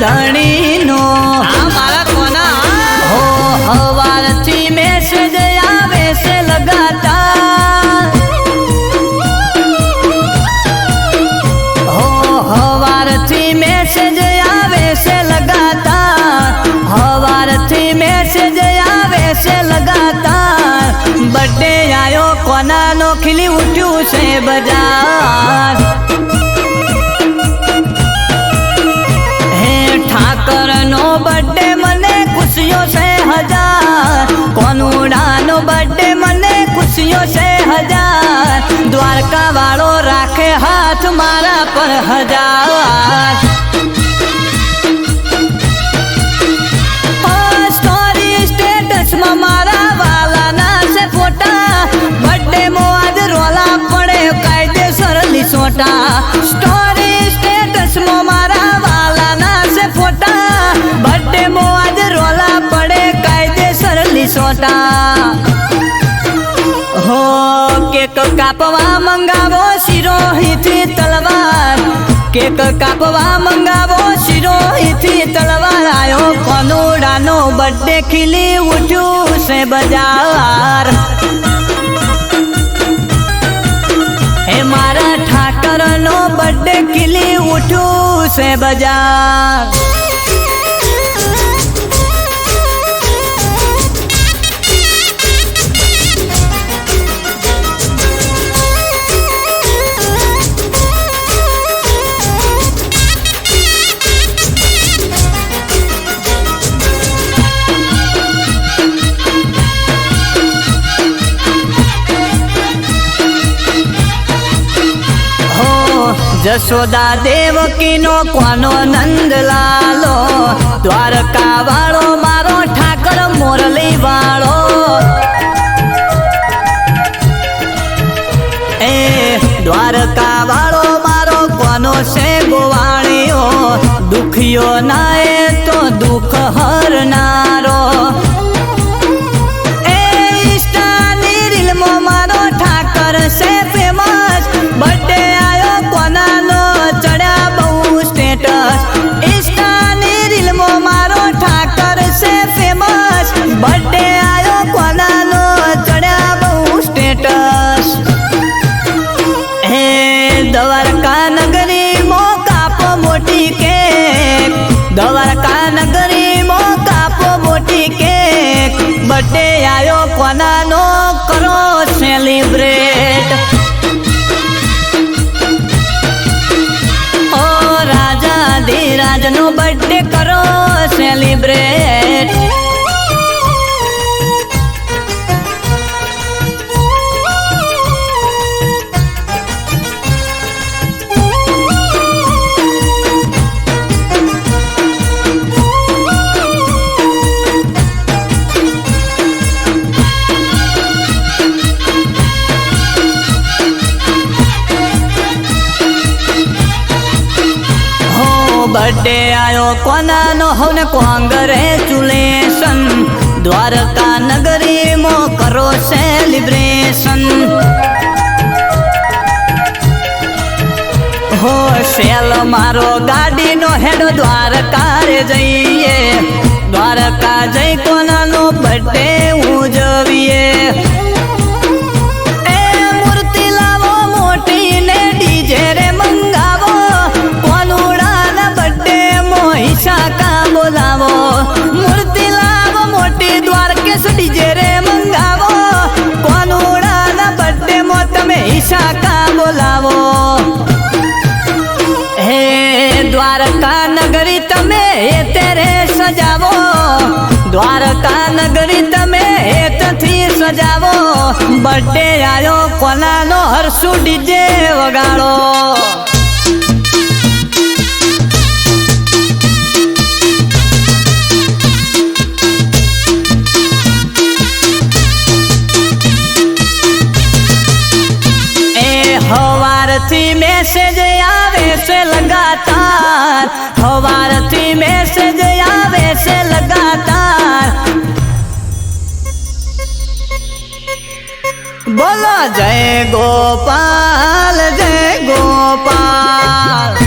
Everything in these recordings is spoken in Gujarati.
ધણીનો મારા કોના? હો હવારથી મેસેજ આવે છે લગાતાર. હો હવારથી મેસેજ આવે છે લગાતાર. હવારથી મેસેજ આવે છે લગાતાર. બર્થડે આયો કોનાનો ખીલી ઉઠ્યું છે બજાર. બર્થડે મને ખુશીઓ છે હજાર. કોનુડાનો બર્થડે મને ખુશીઓ છે હજાર. દ્વારકા વાળો રાખે હાથ મારા પર હજાર. સ્ટોરી સ્ટેટસમાં મારા વાલાના છે ફોટા. બર્થડે મો આજ રોલા પડે કાયદેસર લીસોટા. લીસોટા હો કેક કાપવા મંગાવો શિરોહીથી તલવાર કેક કાપવા મંગાવો શિરોહીથી તલવાર આયો કોનુડાનો બર્થડે ખીલી ઉઠ્યું છે બજાર હે મારા ઠાકરનો બર્થડે ખીલી ઉઠ્યું છે બજાર હો જશોદા દેવકીનો કોનો નંદ લાલો? દ્વારકા વાળો મારો ઠાકર મોરલી વાળો એ દ્વારકા વાળો મારો કોનો છે ગોવાણીઓ દુખિયો ના એ તો દુઃખ હરનારો આયો કોનાનો કરો સેલિબ્રેટ ઓ રાજા ધીરાજનો બર્થડે કરો સેલિબ્રેટ આયો કોનાનો હવને કોંગ્રેચ્યુલેશન દ્વારકા નગરીમાં કરો સેલિબ્રેશન હો સેલ મારો ગાડીનો હેડો દ્વારકા રે જઈએ. દ્વારકા જઈ કોનાનો બર્થડે ઉજવીએ. ડીજે રે મંગાવો, કોનુડાના બર્થડે મો તમે ઈશાકા બોલાવો. હે દ્વારકા નગરી તમે એ સજાવો દ્વારકા નગરી તમે એતથી સજાવો. બર્થડે આયો કોનાનો હરસુ ડીજે વગાડો. मैसेज आवे से लगातार हवारती मैसेज आवे से लगातार बोलो जय गोपाल जय गोपाल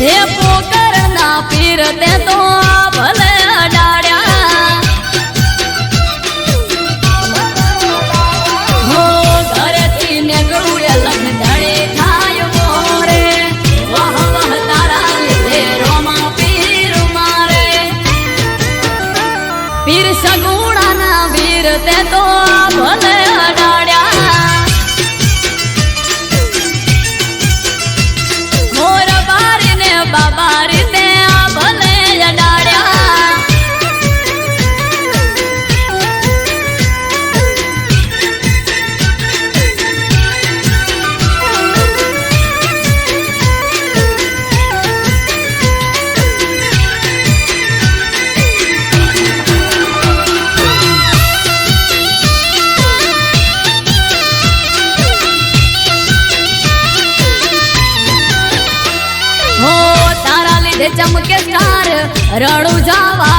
હે પોકરણના પીર તે તો ચમકે સ્ટાર રડું જવા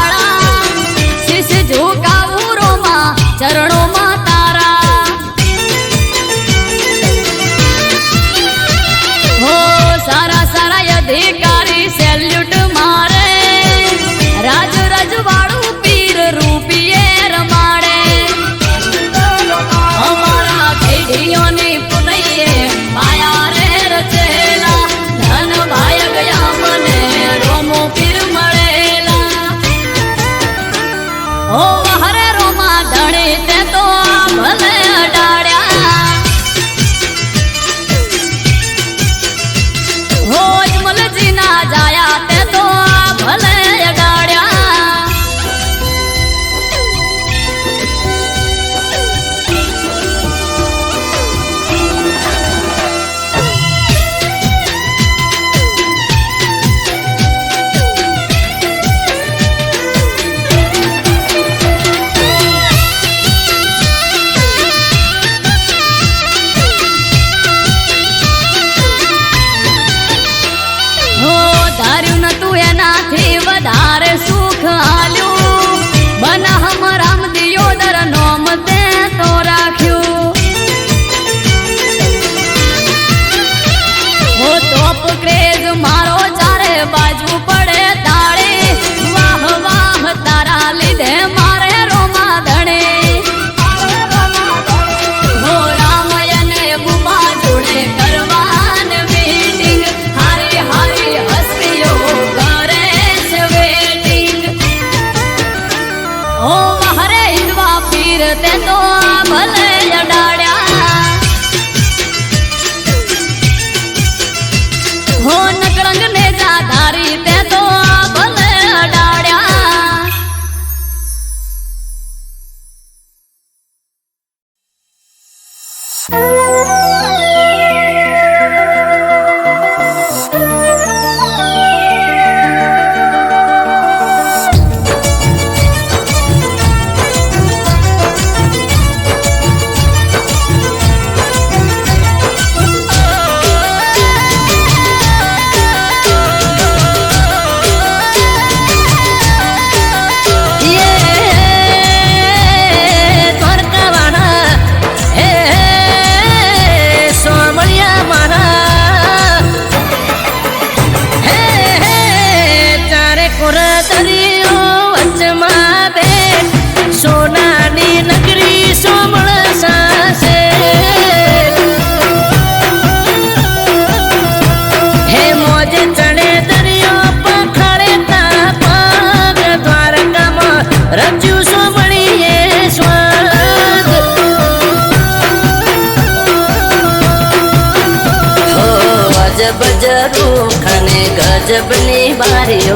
ગજબની બારીઓ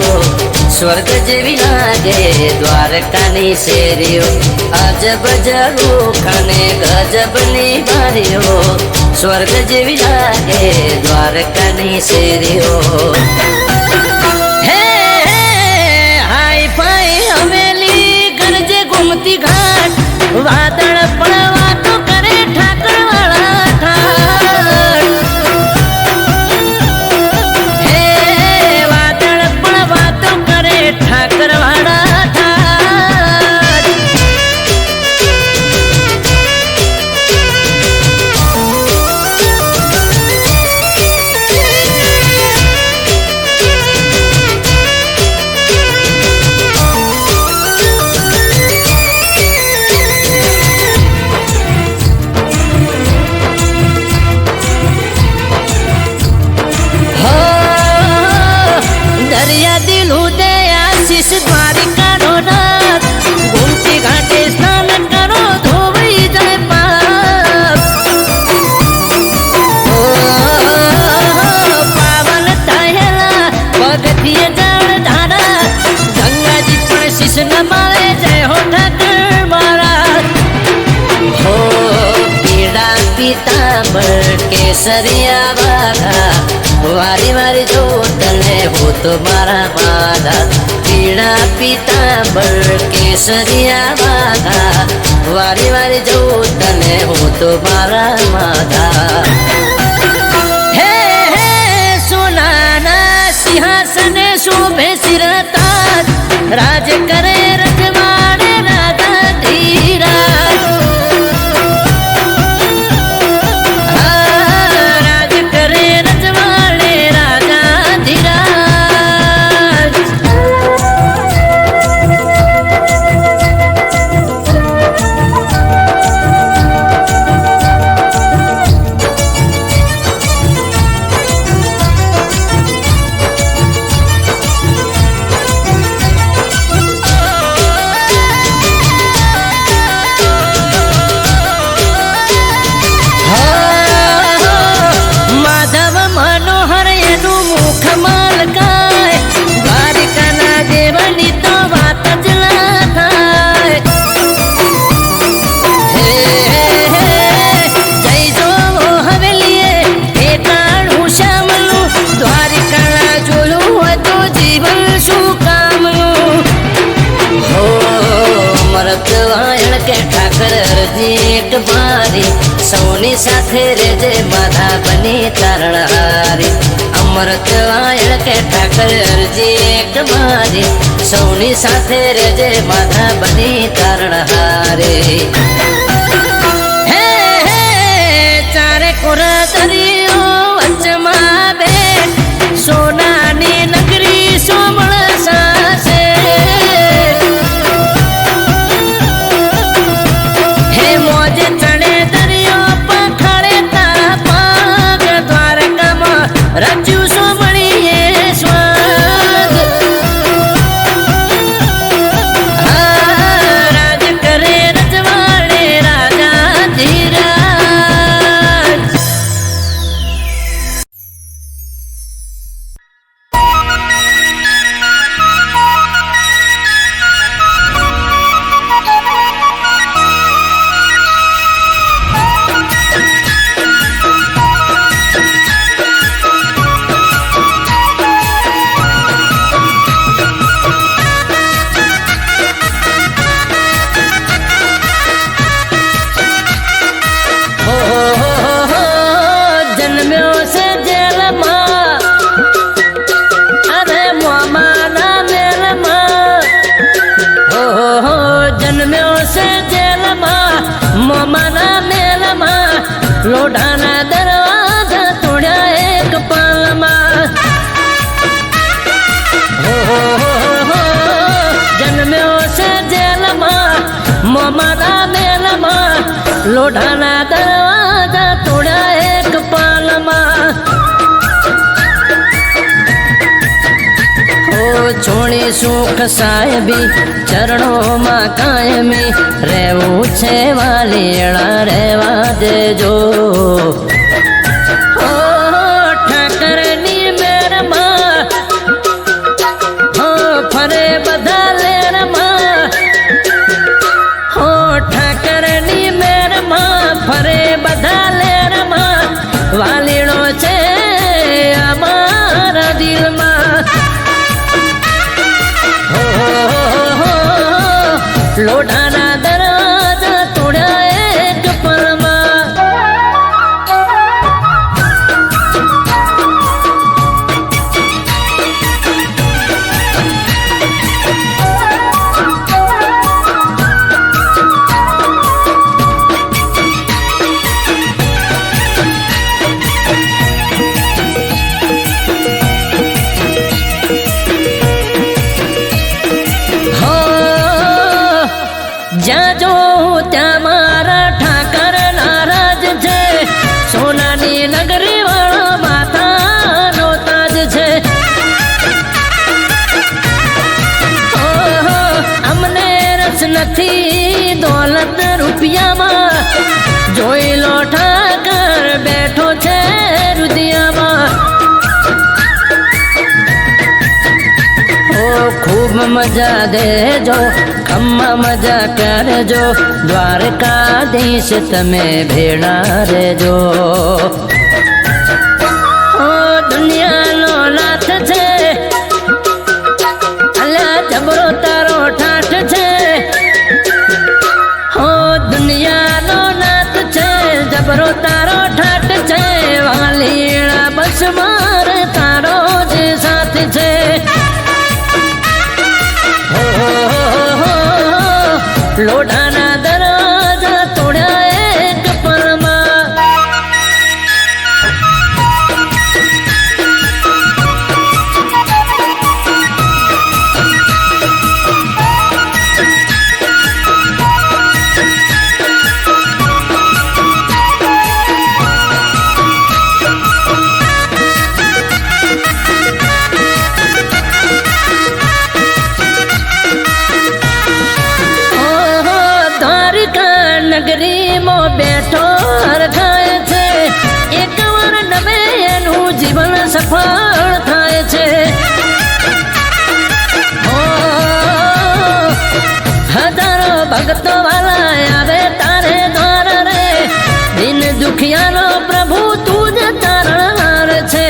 સ્વર્ગ જેવી લાગે દ્વારકાની શેરીઓ. અજબ જરુખાને ગજબની બારીઓ સ્વર્ગ જેવી લાગે દ્વારકાની શેરીઓ. કેસરિયા વાલા વારી વારી જો તને હું તો મારા વાલા પીળા પિતાંબર કેસરિયા વાલા વારી વારી જો તને હું તો મારા માધા હે હે, સોનાના સિંહાસને શોભે સિરતા રાજ કરે મારી સૌની સાથે રેજે માધા બની તારણ હારે. પીર સાહેબી ચરણોમાં કાયમી રહેવું છે વાલીણા રહેવા દેજો. મજા દેજો ખમ્મા મજા કરજો. દ્વારકાધીશ તમે ભેણા રેજો હજારો ભક્તો વાલા આવે તારે દ્વાર રે દિન દુખિયાનો પ્રભુ તું જ તારણહાર છે.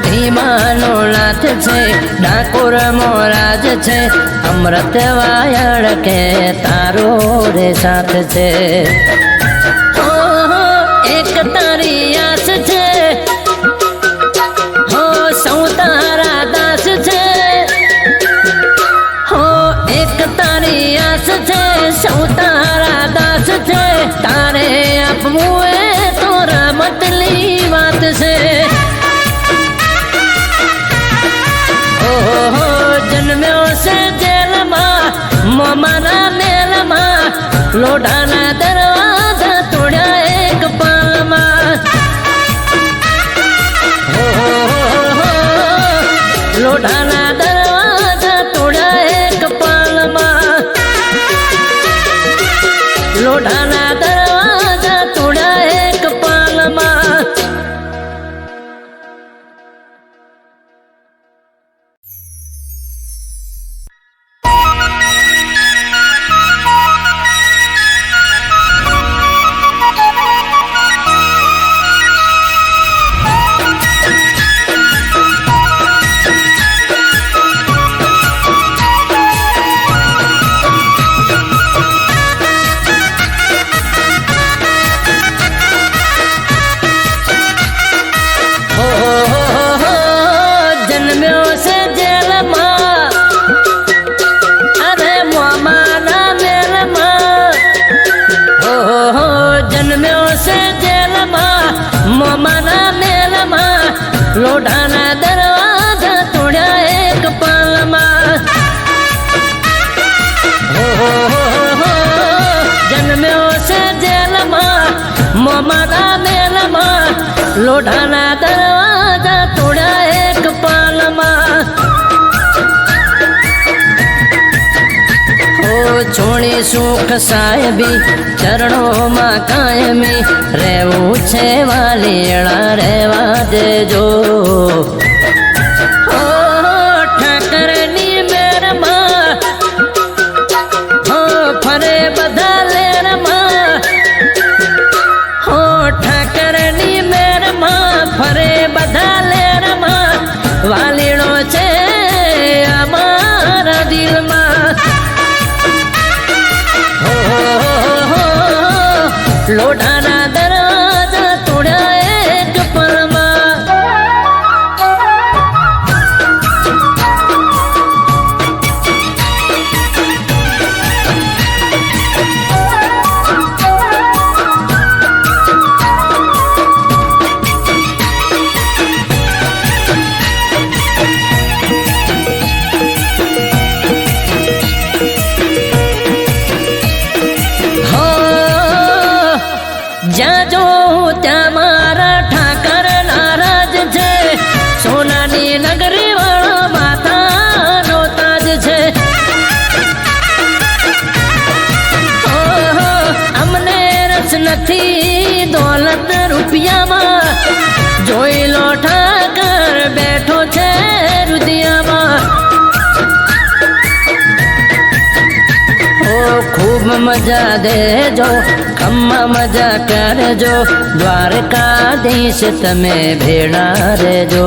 ઢીમાનો નાથ છે, ડાકોર મોરાજ છે, અમૃત વાયળ કે તારો રે સાથ છે. ડોડાના ઓઢાના દરવાજા તોડ્યા એક પાલમાં. જન્મ્યો છે જેલમાં મોમાના મેલમાં. લોઢાના દરવાજા સુખ સાહેબી ચરણોમાં કાયમી રહેવું છે વાલીણા રહેવા દેજો. લોઢાના खूब मज़ा दे जो खम्मा मज़ा कर जो द्वारका दीश तमें भेड़ा रे जो।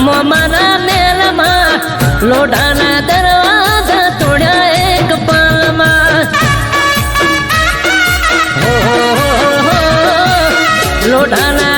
મારા મેલમાં લોઢાના દરવાજા તોડ્યા એક પાલમાં લોઢાના